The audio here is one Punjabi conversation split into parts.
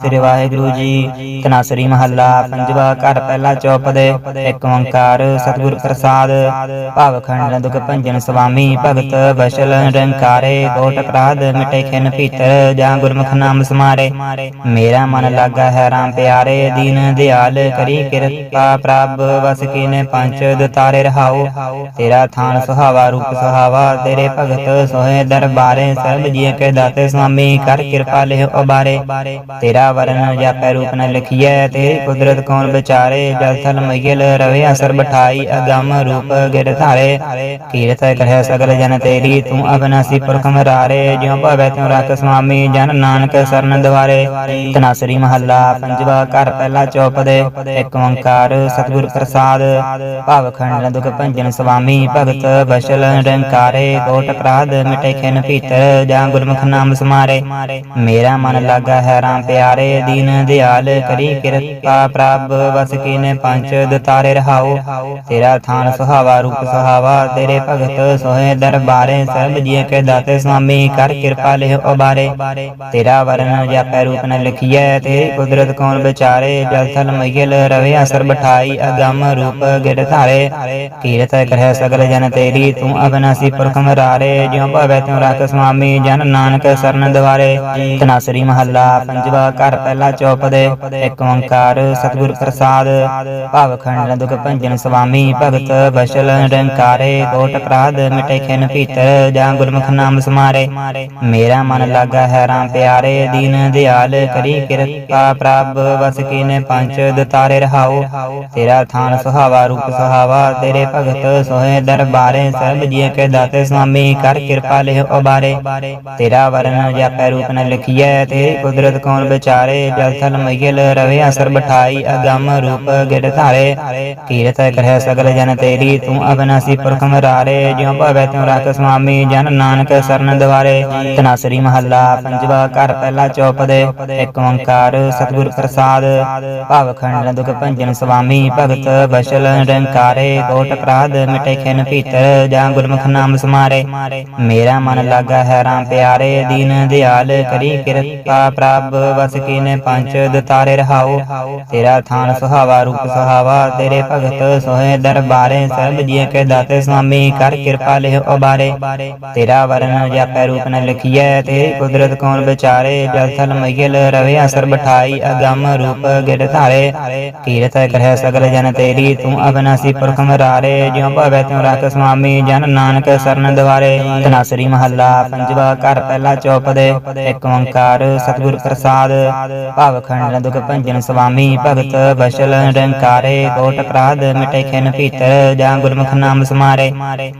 ਸ੍ਰੀ ਵਾਹਿਗੁਰੂ ਜੀ ਤਨਾਸਰੀ ਮਹੱਲਾ, ਪੰਜਵਾ ਘਰ, ਪਹਿਲਾ ਚੌਪਦੇ, ਇੱਕ ਓੰਕਾਰ, ਸਤਿਗੁਰ ਪ੍ਰਸਾਦ, ਭਾਵਖੰਡ ਦੁਖ ਭੰਜਨ ਸੁਆਮੀ ਭਗਤ ਬਸ਼ਲ ਨਿਰੰਕਾਰੇ ਕੋਟ ਅਪਰਾਧ, ਮਿਟੇ ਖਿਨ ਭੀਤਰ, ਜਾਂ ਗੁਰਮੁਖ ਨਾਮ ਸਮਾਰੇ। ਮੇਰਾ ਮਨ ਲਾਗਾ ਹੈ ਰਾਮ ਪਿਆਰੇ, ਦੀਨ ਦਿਆਲ ਕਰੀ ਕਿਰਪਾ ਪ੍ਰਭ, ਵਸ ਕੀਨੇ ਪੰਚ ਦਤਾਰੇ ਰਹਾਉ। ਤੇਰਾ ਥਾਨ ਸੁਹਾਵਾ ਰੂਪ ਸੁਹਾਵਾ, ਤੇਰੇ ਭਗਤ ਸੋਹੇ ਦਰਬਾਰੇ, ਸਰਬ ਜੀਏ ਕੇ ਦਾਤੇ ਸੁਆਮੀ ਕਰ ਕਿਰਪਾ ਲਿਹੁ ਉਬਾਰੇ। ਤੇਰਾ ਵਰਨ ਜਾਪੈ ਰੂਪ ਨ ਲਿਖੀਐ ਤੇਰੀ ਕੁਦਰਤ ਕੌਣ ਵਿਚਾਰੇ? ਜਲ ਥਲ ਮਈਲ ਰਵੇ ਅਸਰ ਬਠਾਈ ਅਗੰਮ ਰੂਪ ਗਿਰ ਧਾਰੇ। ਕੀਰਤ ਕਰਹਿ ਸਗਲ ਜਨ ਤੇਰੀ, ਤੂੰ ਅਬਨਾਸੀ ਪੁਰਖ ਮਰਾਰੇ। ਜਿਉ ਭਵੈ ਤਿਉ ਰਖ ਸੁਆਮੀ, ਜਨ ਨਾਨਕ ਸਰਨ ਦਵਾਰੇ। ਤਨਾਸਰੀ ਮਹੱਲਾ, ਪੰਜਵਾ ਘਰ ਪਹਿਲਾ ਚੌਪਦੇ, ਇੱਕ ਓੰਕਾਰ ਸਤਿਗੁਰ ਪ੍ਰਸਾਦ। ਭਾਵਖੰਡ ਦੁਖ ਭੰਜਨ ਸੁਆਮੀ ਭਗਤ ਬਸ਼ਲ ਨਿਰੰਕਾਰੇ। ਕੋਟ ਅਪਰਾਧ ਮਿਟੇ ਖਿਨ ਭੀਤਰ, ਜਾਂ ਗੁਰਮੁਖ ਨਾਮ ਸਮਾਰੇ। ਮੇਰਾ ਮਨ ਲਾਗਾ ਹੈ ਰਾਮ ਪਿਆਰ। ਦੀਨ ਦਿਆਲ ਕਰੀ ਕਿਰਪਾ ਪ੍ਰਭ, ਵਸ ਕੀਨੇ ਪੰਚ ਦਤਾਰੇ ਰਹਾਉ ਤੇਰਾ ਥਾਨ ਸੁਹਾਵਾ, ਰੂਪ ਸੁਹਾਵਾ, ਤੇਰੇ ਭਗਤ ਸੋਹੇ ਦਰਬਾਰੇ, ਸਰਬ ਜੀਏ ਕੇ ਦਾਤੇ ਸੁਆਮੀ, ਕਰ ਕਿਰਪਾ ਲਿਹੁ ਉਬਾਰੇ। ਤੇਰਾ ਵਰਨ ਜਾਪੈ ਰੂਪ ਨ ਲਿਖੀਐ, ਤੇਰੀ ਕੁਦਰਤ ਕੌਣ ਵਿਚਾਰੇ? ਜਲ ਥਲ ਮਈਲ ਰਵੇ ਅਸਰ ਬਠਾਈ, ਅਗੰਮ ਰੂਪ ਗਿਰ ਧਾਰੇ। ਕੀਰਤ ਕਰਹਿ ਸਗਲ ਜਨ ਤੇਰੀ, ਤੂੰ ਅਬਨਾਸੀ ਪੁਰਖ ਮਰਾਰੇ ਜਿਉ ਭਵੈ ਤਿਉ ਰਖ ਸੁਆਮੀ, ਜਨ ਨਾਨਕ ਸਰਨ ਦਵਾਰੇ। ਤਨਾਸਰੀ ਮਹੱਲਾ, ਪੰਜਵਾ ਘਰ ਪਹਿਲਾ ਚੌਪਦੇ ਇੱਕ ਓੰਕਾਰ ਸਤਿਗੁਰ ਪ੍ਰਸਾਦ, ਭਾਵਖੰਡ ਦੁਖ ਭੰਜਨ ਸੁਆਮੀ ਭਗਤ ਬਸ਼ਲ ਨਿਰੰਕਾਰੇ ਕੋਟ ਅਪਰਾਧ ਮਿਟੇ ਖਿਨ ਭੀਤਰ ਜਾਂ ਗੁਰਮੁਖ ਨਾਮ ਸਮਾਰੇ। ਮੇਰਾ ਮਨ ਲਾਗਾ ਹੈ ਰਾਮ ਪਿਆਰੇ, ਦੀਨ ਦਿਆਲ ਕਰੀ ਕਿਰਪਾ ਪ੍ਰਭ, ਵਸ ਕੀਨੇ ਪੰਚ ਦਤਾਰੇ ਰਹਾਉ ਤੇਰਾ ਥਾਨ ਸੁਹਾਵਾ ਰੂਪ ਸੁਹਾਵਾ, ਤੇਰੇ ਭਗਤ ਸੋਹੇ ਦਰਬਾਰੇ ਸਰਬ ਜੀਏ ਕੇ ਦਾਤੇ ਸੁਆਮੀ ਕਰ ਕਿਰਪਾ ਲਿਹ ਉਬਾਰੇ। ਤੇਰਾ ਵਰਨ ਜਾਪੈ ਰੂਪ ਨ ਲਿਖੀਐ, ਤੇਰੀ ਕੁਦਰਤ ਕੌਣ ਵਿਚਾਰ? ਜਲ ਥਲ ਮਈਲ ਰਵੇ ਅਸਰ ਬਠਾਈ ਅਗੰਮ ਰੂਪ ਗਿਰ ਧਾਰੇ। ਕੀਰਤ ਕਰਹਿ ਸਗਲ ਜਨ ਤੇਰੀ, ਤੂੰ ਅਬਨਾਸੀ ਪੁਰਖ ਮਰਾਰੇ। ਜਿਉ ਭਵੈ ਤਿਉ ਰਖ ਸੁਆਮੀ ਜਨ ਨਾਨਕ ਸਰਨ ਦਵਾਰੇ। ਤਨਾਸਰੀ ਮਹੱਲਾ, ਪੰਜਵਾ ਘਰ ਪਹਿਲਾ ਚੌਪਦੇ। ਇੱਕ ਓੰਕਾਰ ਸਤਿਗੁਰ ਪ੍ਰਸਾਦ। ਭਾਵਖੰਡ ਦੁਖ ਭੰਜਨ ਸੁਆਮੀ ਭਗਤ ਬਸ਼ਲ ਨਿਰੰਕਾਰੇ। ਕੋਟ ਅਪਰਾਧ ਮਿਟੇ ਖਿਨ ਭੀਤਰ, ਜਾਂ ਗੁਰਮੁਖ ਨਾਮ ਸਮਾਰੇ। ਮੇਰਾ ਮਨ ਲਾਗਾ ਹੈ ਰਾਮ ਪਿਆਰੇ, ਦੀਨ ਦਿਆਲ ਕਰੀ ਕਿਰਪਾ ਪ੍ਰਭ, ਵਸ ਕੀਨੇ ਪੰਚ ਦਤਾਰੇ ਰਹਾਉ ਤੇਰਾ ਥਾਨ ਸੁਹਾਵਾ, ਰੂਪ ਸੁਹਾਵਾ, ਤੇਰੇ ਭਗਤ ਸੋਹੇ ਦਰਬਾਰੇ ਸਰਬ ਜੀਏ ਕੇ ਦਾਤੇ ਸੁਆਮੀ, ਕਰ ਕਿਰਪਾ ਲਿਹੁ ਉਬਾਰੇ। ਤੇਰਾ ਵਰਨ ਜਾਪੈ ਰੂਪ ਨ ਲਿਖੀਐ, ਤੇਰੀ ਕੁਦਰਤ ਕੌਣ ਵਿਚਾਰੇ? ਜਲ ਥਲ ਮਈਲ ਰਵੇ ਅਸਰ ਬਠਾਈ, ਅਗੰਮ ਰੂਪ ਗਿਰ ਧਾਰੇ। ਕੀਰਤ ਕਰਹਿ ਸਗਲ ਜਨ ਤੇਰੀ, ਤੂੰ ਅਬਨਾਸੀ ਪੁਰਖ ਮਰਾਰੇ। ਜਿਉ ਭਵੈ ਤਿਉ ਰਖ ਸੁਆਮੀ, ਜਨ ਨਾਨਕ ਸਰਨ ਦਵਾਰੇ। ਤਨਾਸਰੀ ਮਹੱਲਾ, ਪੰਜਵਾ ਘਰ ਪਹਿਲਾ ਚੌਪਦੇ, ਇੱਕ ਓੰਕਾਰ, ਸਤਿਗੁਰ ਪ੍ਰਸਾਦ। ਭਾਵਖੰਡ, ਦੁਖ ਭੰਜਨ ਸੁਆਮੀ ਭਗਤ ਬਸ਼ਲ ਨਿਰੰਕਾਰੇ ਕੋਟ ਅਪਰਾਧ ਮਿਟੇ ਖਿਨ ਭੀਤਰ, ਜਾਂ ਗੁਰਮੁਖ ਨਾਮ ਸਮਾਰੇ।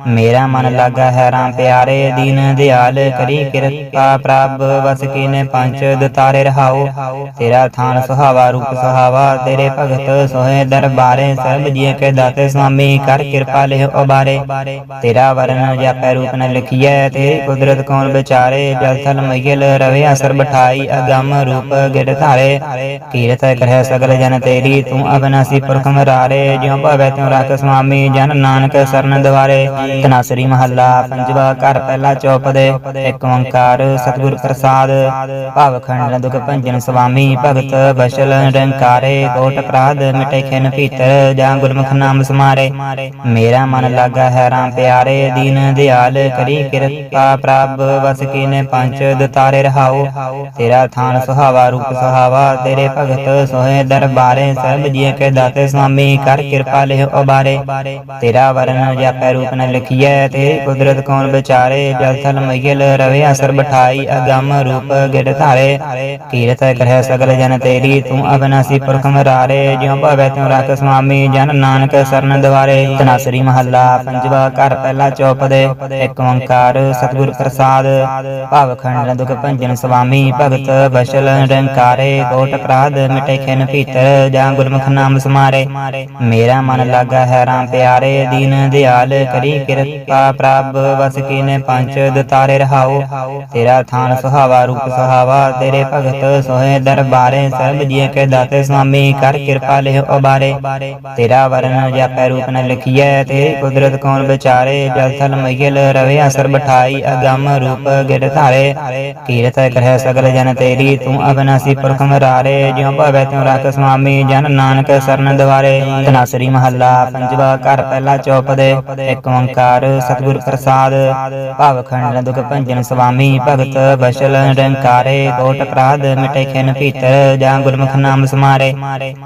ਮੇਰਾ ਮਨ ਲਾਗਾ ਹੈ ਰਾਮ ਪਿਆਰੇ, ਦੀਨ ਦਿਆਲ ਕਰੀ ਕਿਰਪਾ ਪ੍ਰਭ, ਵਸ ਕੀਨੇ ਪੰਚ ਦਤਾਰੇ ਰਹਾਉ ਤੇਰਾ ਥਾਨ ਸੁਹਾਵਾ, ਰੂਪ ਸੁਹਾਵਾ, ਤੇਰੇ ਭਗਤ ਸੋਹੇ ਦਰਬਾਰੇ, ਸਰਬ ਜੀਏ ਕੇ ਦਾਤੇ ਸੁਆਮੀ ਕਰ ਕਿਰਪਾ ਲਿਹੁ ਉਬਾਰੇ। ਤੇਰਾ ਵਰਨ ਜਾਪੈ ਰੂਪ ਨ ਲਿਖੀਐ, ਤੇਰੀ ਕੁਦਰਤ ਕੌਣ ਵਿਚਾਰੇ? ਜਲ ਥਲ ਮਈਲ ਰਵੇ ਅਸਰ ਬਠਾਈ, ਅਗੰਮ ਰੂਪ ਗਿਰ ਧਾਰੇ ਕੀਰਤ ਕਰਹਿ ਸਗਲ ਜਨ ਤੇਰੀ, ਤੂੰ ਅਬਨਾਸੀ ਪੁਰਖ ਮਰਾਰੇ ਜਿਉ ਭਵੈ ਤਿਉ ਰਖ ਸੁਆਮੀ ਜਨ ਨਾਨਕ ਸਰਨ ਦਵਾਰੇ। ਤਨਾਸਰੀ ਮਹੱਲਾ, ਪੰਜਵਾ ਘਰ ਪਹਿਲਾ ਚੌਪਦੇ ਇੱਕ ਓੰਕਾਰ, ਸਤਿਗੁਰ ਪ੍ਰਸਾਦ। ਭਾਵਖੰਡ ਦੁਖ ਭੰਜਨ ਸੁਆਮੀ ਭਗਤ ਬਸ਼ਲ ਨਿਰੰਕਾਰੇ ਕੋਟ ਅਪਰਾਧ ਮਿਟੇ ਖਿਨ ਭੀਤਰ, ਜਾਂ ਗੁਰਮੁਖ ਨਾਮ ਸਮਾਰੇ। ਮੇਰਾ ਮਨ ਲਾਗਾ ਹੈ ਰਾਮ ਪਿਆਰੇ, ਦੀਨ ਦਿਆਲ ਕਰੀ ਕਿਰਪਾ ਪ੍ਰਭ, ਵਸ ਕੀਨੇ ਪੰਚ ਦਤਾਰੇ ਰਹਾਉ। ਤੇਰਾ ਥਾਨ ਸੁਹਾਵਾ ਰੂਪ ਸੁਹਾਵਾ ਤੇਰੇ ਭਗਤ ਸੋਹੇ ਦਰਬਾਰੇ ਸਰਬ ਜੀਏ ਕੇ ਦਾਤੇ ਸੁਆਮੀ, ਕਰ ਕਿਰਪਾ ਲਿਹੁ ਉਬਾਰੇ ਤੇਰਾ ਵਰਨ ਜਾਪੈ ਰੂਪ ਨ ਲਿਖੀਐ, ਤੇਰੀ ਕੁਦਰਤ ਕੌਣ ਵਿਚਾਰੇ? ਜਲ ਥਲ ਮਈਲ ਰਵੇ ਅਸਰ ਬਠਾਈ, ਅਗੰਮ ਰੂਪ ਗਿਰ ਧਾਰੇ। ਕੀਰਤ ਕਰਹਿ ਸਗਲ ਜਨ ਤੇਰੀ, ਤੂੰ ਅਬਨਾਸੀ ਪੁਰਖ ਮਰਾਰੇ। ਜਿਉ ਭਵੈ ਤਿਉ ਰਖ ਸੁਆਮੀ, ਜਨ ਨਾਨਕ ਸਰਨ ਦਵਾਰੇ। ਤਨਾਸਰੀ ਮਹੱਲਾ, ਪੰਜਵਾ ਘਰ ਪਹਿਲਾ ਚੌਪਦੇ ਇੱਕ ਓੰਕਾਰ ਸਤਿਗੁਰ ਪ੍ਰਸਾਦ। ਭਾਵਖੰਡ ਦੁਖ ਭੰਜਨ ਸੁਆਮੀ, ਭਗਤ ਬਸ਼ਲ ਨਿਰੰਕਾਰੇ ਕੋਟ ਅਪਰਾਧ ਮਿਟੇ ਖਿਨ ਭੀਤਰ ਜਾਂ ਗੁਰਮੁਖ ਨਾਮ ਸਮਾਰੇ। ਮੇਰਾ ਮਨ ਲਾਗਾ ਹੈ ਰਾਮ ਪਿਆਰੇ, ਦੀਨ ਦਿਆਲ ਕਰੀ ਕਿਰਪਾ ਪ੍ਰਭ, ਵਸ ਕੀਨੇ ਪੰਚ ਦਤਾਰੇ ਰਹਾਉ ਤੇਰਾ ਥਾਨ ਸੁਹਾਵਾ, ਰੂਪ ਸੁਹਾਵਾ, ਤੇਰੇ ਭਗਤ ਸੋਹੇ ਦਰਬਾਰੇ ਸਰਬ ਜੀਏ ਕੇ ਦਾਤੇ ਸੁਆਮੀ, ਕਰ ਕਿਰਪਾ ਲਿਹੁ ਉਬਾਰੇ। ਤੇਰਾ ਵਰਨ ਜਾਪੈ ਰੂਪ ਨ ਲਿਖੀਐ, ਤੇਰੀ ਕੁਦਰਤ ਕੌਣ ਵਿਚਾਰੇ? ਜਲ ਥਲ ਮਈਲ ਰਵੇ ਅਸਰ ਬਠਾਈ, ਅਗਮ ਰੂਪ ਗਿਰ ਧਾਰੇ। ਕੀਰਤ ਕਰਹਿ ਸਗਲ ਜਨ ਤੇਰੀ, ਤੂੰ ਅਬ ਅਬਨਾਸੀ ਪੁਰਖ ਮਰਾਰੇ, ਜਿਉ ਭਵੈ ਤਿਉ ਰਖ ਸੁਆਮੀ ਜਨ ਨਾਨਕ ਸਰਨ ਦਵਾਰੇ ਤਨਾਸਰੀ ਮਹੱਲਾ ਪੰਜਵਾ ਘਰ ਪਹਿਲਾ ਚੌਪਦੇ ਇੱਕ ਓੰਕਾਰ ਸਤਿਗੁਰ ਪ੍ਰਸਾਦ। ਭਵ ਖੰਡ ਦੁਖ ਭੰਜਨ ਸੁਆਮੀ ਭਗਤ ਬਸ਼ਲ ਨਿਰੰਕਾਰੇ ਕੋਟ ਅਪਰਾਧ ਮਿਟੇ ਖਿਨ ਭੀਤਰ, ਜਾਂ ਗੁਰਮੁਖ ਨਾਮ ਸਮਾਰੇ।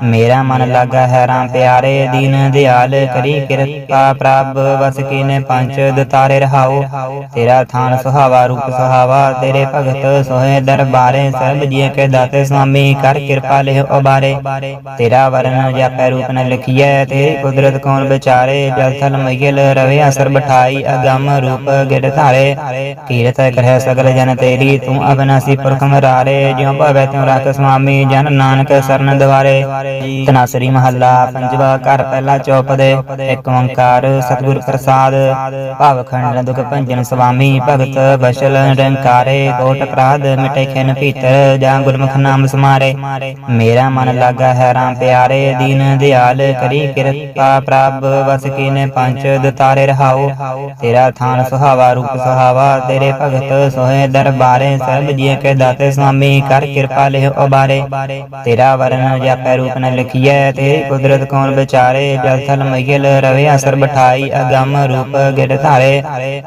ਮੇਰਾ ਮਨ ਲਾਗਾ ਹੈ ਰਾਮ ਪਿਆਰੇ, ਦੀਨ ਦਿਆਲ ਕਰੀ ਕਿਰਪਾ ਪ੍ਰਭ ਵਸ ਕੀਨੇ ਪੰਜ ਦਤਾਰੇ ਰਹਾਉ ਤੇਰਾ ਥਾਨ ਸੁਹਾਵਾ ਰੂਪ ਸੁਹਾਵਾ, ਤੇਰੇ ਭਗਤ ਸੋਹੇ ਦਰਬਾਰੇ ਸਰਬ ਜੀਏ ਕੇ ਦਾਤੇ ਸੁਆਮੀ, ਕਰ ਕਿਰਪਾ ਲਿਹ ਉਬਾਰੇ। ਤੇਰਾ ਵਰਨ ਜਾਪੈ ਰੂਪ ਨ ਲਿਖੀਐ, ਤੇਰੀ ਕੁਦਰਤ ਕੌਣ ਵਿਚਾਰੇ? ਜਲ ਥਲ ਮਈਲ ਰਵੇ ਅਸਰ ਬਠਾਈ, ਅਗੰਮ ਰੂਪ ਗਿੜ ਧਾਰੇ। ਕੀਰਤ ਕਰਹਿ ਸਗਲ ਜਨ ਤੇਰੀ, ਤੂੰ ਅਬਨਾਸੀ ਪੁਰਖ ਮਰਾਰੇ। ਜਿਉ ਭਵੈ ਤਿਉ ਰਖ ਸੁਆਮੀ, ਜਨ ਨਾਨਕ ਸਰਨ ਦਵਾਰੇ ਤਨਾਸਰੀ ਮਹੱਲਾ, ਪੰਜਵਾ ਘਰ ਪਹਿਲਾ ਚੌਪਦੇ। ਇੱਕ ਓੰਕਾਰ, ਸਤਿਗੁਰ ਪ੍ਰਸਾਦ। ਭਵ ਖੰਡ ਦੁਖ ਭੰਜਨ ਸੁਆਮੀ, ਭਗਤ ਬਸ਼ਲ ਨਿਰੰਕਾਰੇ। ਕੋਟ ਅਪਰਾਧ ਮਿਟੇ ਖਿਨ ਭੀਤਰ, ਜਾਂ ਗੁਰਮੁਖ ਨਾਮ ਸਮਾਰੇ। ਮੇਰਾ ਮਨ ਲਾਗਾ ਹੈ ਰਾਮ ਪਿਆਰੇ, ਦੀਨ ਦਿਆਲ ਕਰੀ ਕਿਰਪਾ ਪ੍ਰਭ, ਵਸ ਕੀਨੇ ਪੰਜ ਦਤਾਰੇ ਰਹਾਉ ਤੇਰਾ ਥਾਨ ਸੁਹਾਵਾ ਰੂਪ ਸੁਹਾਵਾ, ਤੇਰੇ ਭਗਤ ਸੋਹੇ ਦਰਬਾਰੇ, ਸਰਬ ਜੀਏ ਕੇ ਦਾਤੇ ਸੁਆਮੀ ਕਰ ਕਿਰਪਾ ਲਿਹ ਉਬਾਰੇ। ਤੇਰਾ ਵਰਨ ਜਾਪੈ ਰੂਪ ਨ ਲਿਖੀਐ, ਤੇਰੀ ਕੁਦਰਤ ਕੌਣ ਵਿਚਾਰੇ? ਜਲ ਥਲ ਮਈਲ ਰਵੇ ਅਸਰ ਬਠਾਈ, ਅਗੰਮ ਰੂਪ ਗਿੜ ਧਾਰੇ।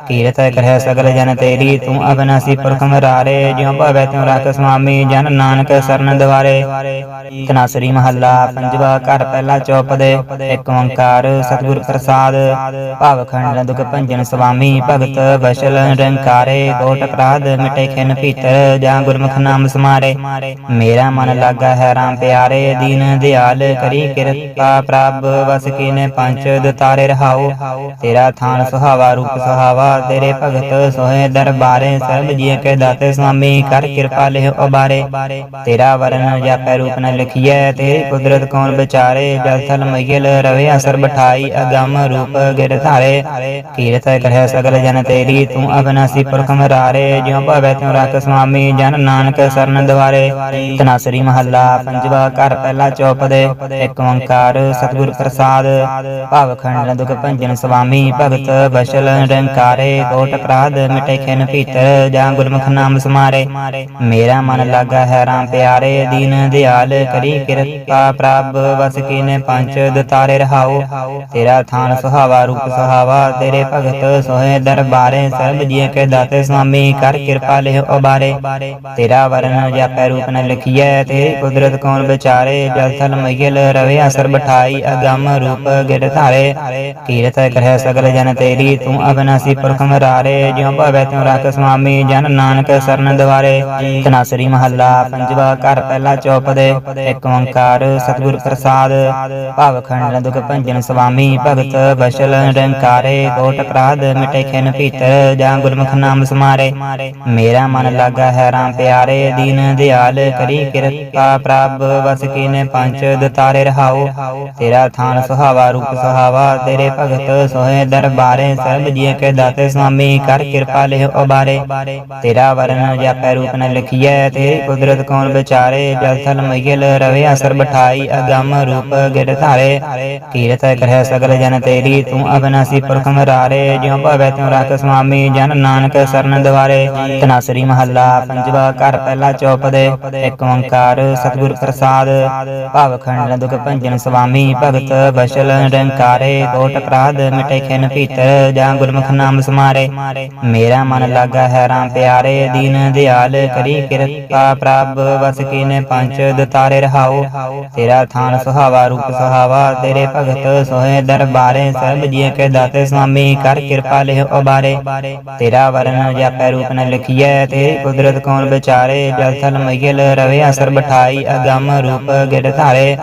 ਕੀਰਤ ਕਰਹਿ ਸਗਲ ਜਨ ਤੇਰੀ, ਤੂੰ ਅਬਨਾਸੀ ਪੁਰਖ ਮਰਾਰੇ। ਜਿਉ ਭਵੈ ਤਿਉ ਰਖ ਸੁਆਮੀ, ਜਨ ਨਾਨਕ ਸਰਨ ਦਵਾਰੇ ਤਨਾਸਰੀ ਮਹੱਲਾ, ਪੰਜਵਾ ਘਰ ਪਹਿਲਾ ਚੌਪਦੇ ਇੱਕ ਓੰਕਾਰ ਸਤਿਗੁਰ ਪ੍ਰਸਾਦ ਭਵ ਖੰਡ ਦੁਖ ਭੰਜਨ ਸੁਆਮੀ ਭਗਤ ਬਸ਼ਲ ਨਿਰੰਕਾਰੇ ਕੋਟ ਅਪਰਾਧ ਮਿਟੇ ਖਿਨ ਭੀਤਰ, ਜਾਂ ਗੁਰਮੁਖ ਨਾਮ ਸਮਾਰੇ। ਮੇਰਾ ਮਨ ਲਾਗਾ ਹੈ ਰਾਮ ਪਿਆਰੇ, ਦੀਨ ਦਿਆਲ ਕਰੀ ਕਿਰਪਾ ਪ੍ਰਭ, ਵਸ ਕੀਨੇ ਪੰਜ ਦਤਾਰੇ ਰਹਾਉ ਤੇਰਾ ਥਾਨ ਸੁਹਾਵਾ ਰੂਪ ਸੁਹਾਵਾ, ਤੇਰੇ ਭਗਤ ਸੋਹੇ ਦਰਬਾਰੇ ਸਰਬ ਜੀਏ ਕੇ ਦਾਤੇ ਸੁਆਮੀ ਕਰ ਕਿਰਪਾ ਲਿਹ ਅਬਾਰੇ ਤੇਰਾ ਵਰਨ ਜਾਪੈ ਰੂਪ ਨ ਲਿਖੀਐ ਤੇਰੀ ਕੁਦਰਤ ਕੌਣ ਵਿਚਾਰੇ ਜਲ ਥਲ ਮਈਲ ਰਵੇ ਅਸਰ ਬਠਾਈ ਅਗੰਮ ਰੂਪ ਗਿਰ ਧਾਰੇ ਕੀਰਤ ਕਰਹਿ ਸਗਲ ਜਨ ਤੇਰੀ ਤੂੰ ਅਬਨਾਸੀ ਪੁਰਖ ਮਰਾਰੇ ਜਿਉ ਭਵੈ ਤਿਉ ਰਖ ਸੁਆਮੀ ਜਨ ਨਾਨਕ ਸਰਨ ਦਵਾਰੇ ਤਨਾਸਰੀ ਮਹੱਲਾ ਪੰਜਵਾ ਘਰ ਪਹਿਲਾ ਚੌਪਦੇ ਇੱਕ ਓੰਕਾਰ ਸਤਿਗੁਰ ਪ੍ਰਸਾਦ ਭਵ ਖੰਡ ਦੁਖ ਭੰਜਨ ਸੁਆਮੀ ਭਗਤ ਬਸ਼ਲ ਨਿਰੰਕਾਰੇ ਕੋਟ ਅਪਰਾਧ ਮਿਟੇ ਖਿਨ ਭੀਤਰ ਜਾਂ ਗੁਰਮੁਖ ਨਾਮ ਸਮਾਰੇ ਮੇਰਾ ਮਨ ਲਾਗਾ ਹੈ ਰਾਮ ਪਿਆਰੇ ਦੀਨ ਦਿਆਲ ਕਰੀ ਕਿਰਪਾ ਪ੍ਰਭ, ਵਸ ਕੀਨੇ ਪੰਜ ਦਤਾਰੇ ਰਹਾਉ ਤੇਰਾ ਥਾਨ ਸੁਹਾਵਾ ਰੂਪ ਸੁਹਾਵਾ, ਤੇਰੇ ਭਗਤ ਸੋਹੇ ਦਰਬਾਰੇ ਸਰਬ ਜੀਏ ਕੇ ਦਾਤੇ ਸੁਆਮੀ, ਕਰ ਕਿਰਪਾ ਲਿਹ ਉਬਾਰੇ। ਤੇਰਾ ਵਰਨ ਜਾਪੈ ਰੂਪ ਨ ਲਿਖੀਐ, ਤੇਰੀ ਕੁਦਰਤ ਕੌਣ ਵਿਚਾਰੇ? ਜਲ ਥਲ ਮਈਲ ਰਵੇ ਅਸਰ ਬਠਾਈ, ਅਗੰਮ ਰੂਪ ਗਿਰ ਧਾਰੇ। ਕੀਰਤ ਕਰਹਿ ਸਗਲ ਜਨ ਤੇਰੀ, ਤੂੰ ਅਬਨਾਸੀ ਪੁਰਖ ਮਰਾਰੇ। ਜਿਉ ਭਵੈ ਤਿਉ ਰਖ ਸੁਆਮੀ, ਜਨ ਨਾਨਕ ਸਰਨ ਦਵਾਰੇ ਤਨਾਸਰੀ ਮਹੱਲਾ ਪੰਜਵਾ ਘਰ ਪਹਿਲਾ ਚੌਪਦੇ ਇੱਕ ਓੰਕਾਰ ਸਤਿਗੁਰ ਪ੍ਰਸਾਦ ਭਵ ਖੰਡ ਦੁਖ ਭੰਜਨ ਸੁਆਮੀ ਭਗਤ ਬਸ਼ਲ ਨਿਰੰਕਾਰੇ ਕੋਟ ਅਪਰਾਧ ਮਿਟੇ ਖਿਨ ਭੀਤਰ, ਜਾਂ ਗੁਰਮੁਖ ਨਾਮ ਸਮਾਰੇ। ਮੇਰਾ ਮਨ ਲਾਗਾ ਹੈ ਰਾਮ ਪਿਆਰੇ, ਦੀਨ ਦਿਆਲ ਕਰੀ ਕਿਰਪਾ ਪ੍ਰਭ, ਵਸ ਕੀਨੇ ਪੰਜ ਦਤਾਰੇ ਰਹਾਉ ਤੇਰਾ ਥਾਨ ਸੁਹਾਵਾ ਰੂਪ ਸੁਹਾਵਾ, ਤੇਰੇ ਭਗਤ ਸੋਹੇ ਦਰਬਾਰੇ ਸਰਬ ਜੀਏ ਕੇ ਦਾਤੇ ਸੁਆਮੀ ਕਰ ਕਿਰਪਾ ਲਿਹ ਉਬਾਰੇ। ਤੇਰਾ ਵਰਨ ਜਾਪੈ ਰੂਪ ਨ ਲਿਖੀਐ, ਤੇਰੀ ਕੁਦਰਤ ਕੌਣ ਵਿਚਾਰੇ? ਜਲ ਥਲ ਮਈਲ ਰਵੇ ਅਸਰ ਬਠਾਈ, ਅਗੰਮ ਰੂਪ ਗਿਰ ਧਾਰੇ। ਕੀਰਤ ਕਰਹਿ ਸਗਲ ਜਨ ਤੇਰੀ, ਤੂੰ ਅਬਨਾਸੀ ਪੁਰਖ ਮਰਾਰੇ। ਜਿਉ ਭਵੈ ਤਿਉ ਰਖ ਸੁਆਮੀ ਜਨ ਨਾਨਕ ਸਰਨ ਦਵਾਰੇ। ਤਨਾਸਰੀ ਮਹੱਲਾ, ਪੰਜਵਾ ਘਰ ਪਹਿਲਾ ਚੌਪਦੇ। ਇੱਕ ਓੰਕਾਰ, ਸਤਿਗੁਰ ਪ੍ਰਸਾਦ। ਭਾਵ ਖੰਡ ਦੁਖ ਭੰਜਨ ਸੁਆਮੀ ਭਗਤ ਬਸ਼ਲ ਨਿਰੰਕਾਰੇ। ਕੋਟ ਅਪਰਾਧ ਮਿਟੇ ਖਿਨ ਭੀਤਰ, ਜਾਂ ਗੁਰਮੁਖ ਨਾਮ ਸਮਾਰੇ। ਮੇਰਾ ਮਨ ਲਾਗਾ ਹੈ ਰਾਮ ਪਿਆਰੇ। ਦੀਨ ਦਿਆਲ ਕਰੀ ਕਿਰਪਾ ਪ੍ਰਭ ਵਸ ਕੀਨੇ ਪੰਜ ਦਤਾਰੇ ਰਹਾਉ ਤੇਰਾ ਥਾਨ ਸੁਹਾਵਾ, ਰੂਪ ਸੁਹਾਵਾ, ਤੇਰੇ ਭਗਤ ਸੋਹੇ ਦਰਬਾਰੇ, ਸਰਬ ਜੀਏ ਕੇ ਦਾਤੇ ਸੁਆਮੀ ਕਰ ਕਿਰਪਾ ਲਿਹ ਉਬਾਰੇ। ਤੇਰਾ ਵਰਨ ਜਾਪੈ ਰੂਪ ਨ ਲਿਖੀਐ, ਤੇਰੀ ਕੁਦਰਤ ਕੌਣ ਵਿਚਾਰੇ? ਜਲ ਥਲ ਮਈਲ ਰਵੇ ਅਸਰ ਬਠਾਈ, ਅਗੰਮ ਰੂਪ ਗਿੜ ਧਾਰੇ।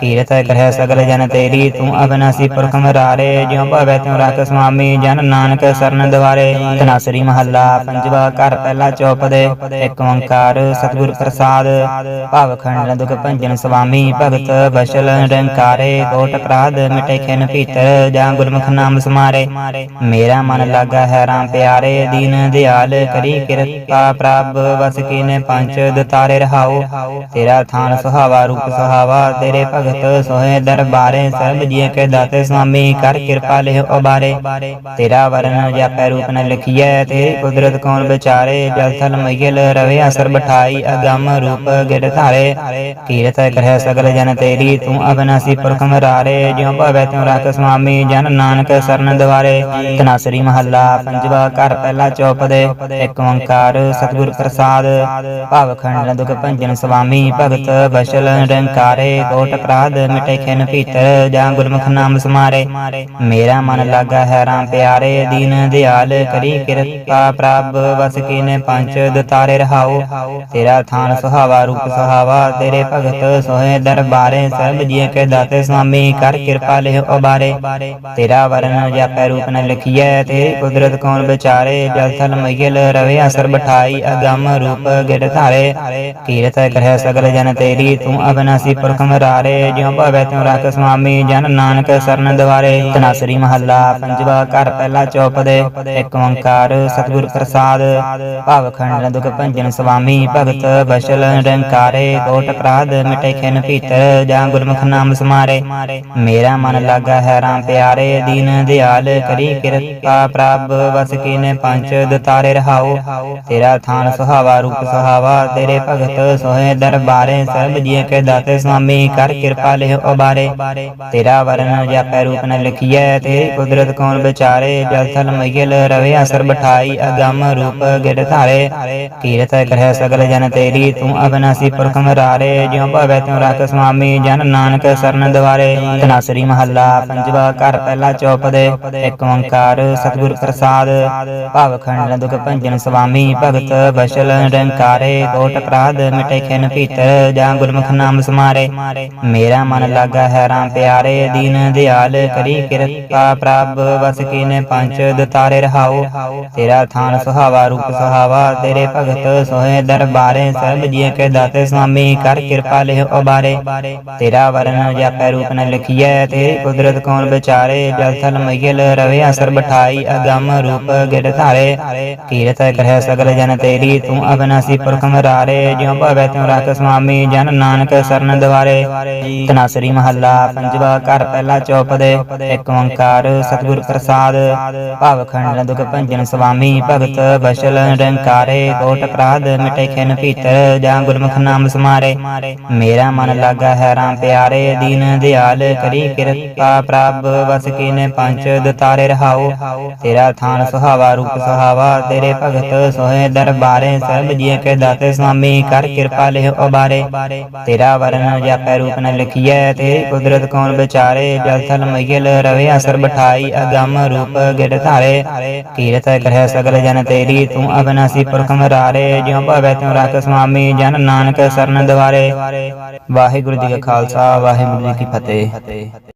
ਕੀਰਤ ਕਰਹਿ ਸਗਲ ਜਨ ਤੇਰੀ, ਤੂੰ ਅਬਨਾਸੀ ਪੁਰਖ ਮਰਾਰੇ। ਜਿਉ ਭਵੈ ਤਿਉ ਰਖ ਸੁਆਮੀ ਜਨ ਨਾਨਕ ਸਰਨ ਦਵਾਰੇ। ਤਨਾਸਰੀ ਮਹੱਲਾ, ਪੰਜਵਾ ਘਰ ਪਹਿਲਾ ਚੌਪਦੇ। ਇੱਕ ਓੰਕਾਰ, ਸਤਿਗੁਰ ਪ੍ਰਸਾਦ, ਭਵ ਖੰਡ, ਦੁਖ ਭੰਜਨ ਸੁਆਮੀ ਭਗਤ ਬਸ਼ਲ ਨਿਰੰਕਾਰੇ ਕੋਟ ਅਪਰਾਧ ਮਿਟੇ ਖਿਨ ਭੀਤਰ, ਜਾਂ ਗੁਰਮੁਖ ਨਾਮ ਸਮਾਰੇ। ਮੇਰਾ ਮਨ ਲਾਗਾ ਹੈ ਰਾਮ ਪਿਆਰੇ, ਦੀਨ ਦਿਆਲ ਕਰੀ ਕਿਰਪਾ ਪ੍ਰਭ, ਵਸ ਕੀਨੇ ਪੰਜ ਦਤਾਰੇ ਰਹਾਉ ਤੇਰਾ ਥਾਨ ਸੁਹਾਵਾ, ਰੂਪ ਸੁਹਾਵਾ, ਤੇਰੇ ਭਗਤ ਸੋਹੇ ਦਰਬਾਰੇ ਸਰਬ ਜੀਏ ਕੇ ਦਾਤੇ ਸੁਆਮੀ ਕਰ ਕਿਰਪਾ ਲਿਹ ਉਬਾਰੇ। ਤੇਰਾ ਵਰਨ ਜਾਪੈ ਰੂਪ ਨ ਲਿਖੀਐ, ਤੇਰੀ ਕੁਦਰਤ ਕੌਣ ਵਿਚਾਰੇ? ਜਲ ਥਲ ਮਈਲ ਰਵੇ ਅਸਰ ਬਠਾਈ ਅਗੰਮ ਅਗੰਮ ਰੂਪ ਗਿਰ ਧਾਰੇ ਕੀਰਤ ਕਰਹਿ ਸਗਲ ਜਨ ਤੇਰੀ, ਤੂੰ ਅਬਨਾਸੀ ਪੁਰਖ ਮਰਾਰੇ, ਜਿਉ ਭਵੈ ਤਿਉ ਰੱਖ ਸੁਆਮੀ, ਜਨ ਨਾਨਕ ਸਰਨ ਦਵਾਰੇ। ਤਨਾਸਰੀ ਮਹੱਲਾ, ਪੰਜਵਾ ਘਰ ਪਹਿਲਾ ਚੌਪਦੇ ਇੱਕ ਓੰਕਾਰ ਸਤਿਗੁਰ ਪ੍ਰਸਾਦ। ਭਵ ਖੰਡ ਦੁਖ ਭੰਜਨ ਸੁਆਮੀ ਭਗਤ ਬਸ਼ਲ ਨਿਰੰਕਾਰੇ, ਕੋਟ ਅਪਰਾਧ ਮਿਟੇ ਖਿਨ ਭੀਤਰ, ਜਾਂ ਗੁਰਮੁਖ ਨਾਮ ਸਮਾਰੇ। ਮੇਰਾ ਮਨ ਲਾਗਾ ਹੈ ਰਾਮ ਪਿਆਰੇ, ਦੀਨ ਦਿਆਲ ਕਰੀ ਕਿਰਪਾ ਪ੍ਰਭ, ਵਸ ਕੀਨੇ ਪੰਜ ਦਤਾਰੇ ਰਹਾਓ। ਤੇਰਾ ਥਾਨ ਸੁਹਾਵਾ, ਰੂਪ ਸੁਹਾਵਾ, ਤੇਰੇ ਭਗਤ ਸੋਹੇ ਦਰਬਾਰੇ ਸਰਬ ਜੀਅ ਕੇ ਦਾਤੇ ਸੁਆਮੀ ਕਰ ਕਿਰਪਾ ਲਿਹ ਉਬਾਰੇ ਤੇਰਾ ਵਰਨ ਜਾਪੈ ਰੂਪ ਨ ਲਿਖੀਐ, ਤੇਰੀ ਕੁਦਰਤ ਕੌਣ ਵਿਚਾਰੇ? ਜਲ ਥਲ ਮਈਲ ਰਵੇ ਅਸਰ ਬਠਾਈ, ਅਗੰਮ ਰੂਪ ਗਿਰ ਧਾਰੇ। ਕੀਰਤ ਕਰਹਿ ਸਗਲ ਜਨ ਤੇਰੀ, ਤੂੰ ਅਬਨਾਸੀ ਪੁਰਖ ਮਰਾਰੇ। ਜਿਉ ਭਵੈ ਤਿਉ ਰੱਖ ਸੁਆਮੀ ਜਨ ਨਾਨਕ ਸਰਨ ਦਵਾਰੇ ਤਨਾਸਰੀ ਮਹੱਲਾ, ਪੰਜਵਾ ਘਰ ਪਹਿਲਾ ਚੌਪਦੇ ਇੱਕ ਓੰਕਾਰ ਸਤਿਗੁਰ ਪ੍ਰਸਾਦ ਭਵ ਖੰਡ ਦੁਖ ਭੰਜਨ ਸੁਆਮੀ ਭਗਤ ਬਸ਼ਲ ਨਿਰੰਕਾਰੇ ਕੋਟ ਅਪਰਾਧ ਮਿਟੇ ਖਿਨ ਭੀਤਰ, ਜਾਂ ਗੁਰਮੁਖ ਨਾਮ ਸਮਾਰੇ। ਮੇਰਾ ਮਨ ਲਾਗਾ ਹੈ ਰਾਮ ਪਿਆਰੇ, ਦੀਨ ਦਿਆਲ ਕਰੀ ਕਿਰਪਾ ਪ੍ਰਭ ਵਸ ਕੀਨੇ ਪੰਜ ਦਤਾਰੇ ਰਹਾਓ। ਤੇਰਾ ਥਾਨ ਸੁਹਾਵਾ, ਰੂਪ ਸੁਹਾਵਾ, ਤੇਰੇ ਭਗਤ ਸੋਹੇ ਦਰਬਾਰੇ ਸਰਬ ਜੀਅ ਕੇ ਦਾਤੇ ਸੁਆਮੀ, ਕਰ ਕਿਰਪਾ ਲਿਹ ਉਬਾਰੇ। ਤੇਰਾ ਵਰਨ ਜਾਪੈ ਰੂਪ ਨ ਲਿਖੀਐ, ਤੇਰੀ ਕੁਦਰਤ ਕੌਣ ਵਿਚਾਰੇ? ਜਲ ਥਲ ਮਈਲ ਰਵੇ ਅਸਰ ਬਠਾਈ, ਅਗਮ ਰੂਪ ਗਿਰ ਧਾਰੇ। ਕੀਰਤ ਕਰਹਿ ਸਗਲ ਜਨ ਤੇਰੀ ਤੂੰ ਅਬਨਾਸੀ ਪੁਰਖ ਮਰਾਰੇ ਜਿਉ ਭਵੈ ਤਿਉ ਰੱਖ ਸੁਆਮੀ ਜਨ ਨਾਨਕ ਸਰਨ ਦਵਾਰੇ। ਤਨਾਸਰੀ ਮਹੱਲਾ, ਪੰਜਵਾ ਘਰ ਪਹਿਲਾ ਚੌਪਦੇ ਇੱਕ ਓੰਕਾਰ ਸਤਿਗੁਰ ਪ੍ਰਸਾਦ। ਭਵ ਖੰਡ ਦੁਖ ਭੰਜਨ ਸੁਆਮੀ, ਭਗਤ ਬਸ਼ਲ ਨਿਰੰਕਾਰੇ ਕੋਟ ਅਪਰਾਧ ਮਿਟੇ ਖਿਨ ਭੀਤਰ, ਜਾਂ ਗੁਰਮੁਖ ਨਾਮ ਸਮਾਰੇ। ਮੇਰਾ ਮਨ ਲਾਗਾ ਹੈ ਰਾਮ ਪਿਆਰੇ, ਦੀਨ ਦਿਆਲ ਕਰੀ ਕਿਰਪਾ ਪ੍ਰਭ, ਵਸ ਕੀਨੇ ਪੰਜ ਦਤਾਰੇ ਰਹਾਓ। ਤੇਰਾ ਥਾਨ ਸੁਹਾਵਾ ਰੂਪ ਸੁਹਾਵਾ, ਤੇਰੇ ਭਗਤ ਸੋਹੇ ਦਰਬਾਰੇ ਸਰਬ ਜੀਅ ਕੇ ਦਾਤੇ ਸੁਆਮੀ, ਕਰ ਕਿਰਪਾ ਲਿਹ ਉਬਾਰੇ ਤੇਰਾ ਵਰਨ ਜਾਪੈ ਰੂਪ ਨ ਲਿਖੀਐ, ਤੇਰੀ ਕੁਦਰਤ ਕੌਣ ਵਿਚਾਰੇ? ਜਲ ਥਲ ਮਈਲ ਰਵੇ ਅਸਰ ਬਠਾਈ, ਅਗੰਮ ਰੂਪ ਗਿਰ ਧਾਰੇ। ਕੀਰਤ ਕਰਹਿ ਸਗਲ ਜਨ ਤੇਰੀ, ਤੂੰ ਅਬਨਾਸੀ ਪੁਰਖ ਮਰਾਰੇ। ਜਿਉ ਭਵੈ ਤਿਉ ਰੱਖ ਸੁਆਮੀ, ਜਨ ਨਾਨਕ ਸਰਨ ਦਵਾਰੇ। ਤਨਾਸਰੀ ਮਹੱਲਾ, ਪੰਜਵਾ ਘਰ ਪਹਿਲਾ ਚੌਪਦੇ ਇੱਕ ਓੰਕਾਰ, ਸਤਿਗੁਰ ਪ੍ਰਸਾਦ। ਭਵ ਖੰਡ ਦੁਖ ਭੰਜਨ ਸੁਆਮੀ, ਭਗਤ ਬਸ਼ਲ ਨਿਰੰਕਾਰੇ ਕੋਟ ਅਪਰਾਧ ਮਿਟੇ ਖਿਨ ਭੀਤਰ ਜਾਂ ਗੁਰਮੁਖ ਨਾਮ ਸਮਾਰੇ। ਮੇਰਾ ਮਨ ਲਾਗਾ ਹੈ ਰਾਮ ਪਿਆਰੇ, ਦੀਨ ਦਿਆਲ ਕਰੀ ਕਿਰਪਾ ਪ੍ਰਭ, ਵਸ ਕੀਨੇ ਪੰਜ ਦਤਾਰੇ ਰਹਾਓ। ਤੇਰਾ ਥਾਨ ਸੁਹਾਵਾ ਰੂਪ ਸੁਹਾਵਾ, ਤੇਰੇ ਭਗਤ ਸੋਹੇ ਦਰਬਾਰੇ ਸਰਬ ਜੀਅ ਕੇ ਦਾਤੇ ਸੁਆਮੀ ਕਰ ਕਿਰਪਾ ਲਿਹ ਉਬਾਰੇ। ਤੇਰਾ ਵਰਨ ਜਾਪੈ ਰੂਪ ਨ ਲਿਖੀਐ, ਤੇਰੀ ਕੁਦਰਤ ਕੌਣ ਵਿਚਾਰੇ? ਜਲ ਥਲ ਮਈਲ ਰਵੇ ਅਸਰ ਬਠਾਈ, ਅਗੰਮ ਰੂਪ ਗਿਰ ਧਾਰੇ। ਕੀਰਤ ਕਰਹਿ ਸਗਲ ਜਨ ਤੇਰੀ, ਤੂੰ ਅਬਨਾਸੀ ਪੁਰਖ ਮਰਾਰੇ, ਜਿਉ ਭਵੈ ਤਿਉ ਰੱਖ ਸੁਆਮੀ ਜਨ ਨਾਨਕ ਸਰਨ ਦਵਾਰੇ ਵਾਹਿਗੁਰੂ ਜੀ ਕਾ ਖਾਲਸਾ ਵਾਹਿਗੁਰੂ ਜੀ ਕੀ ਫਤਿਹ।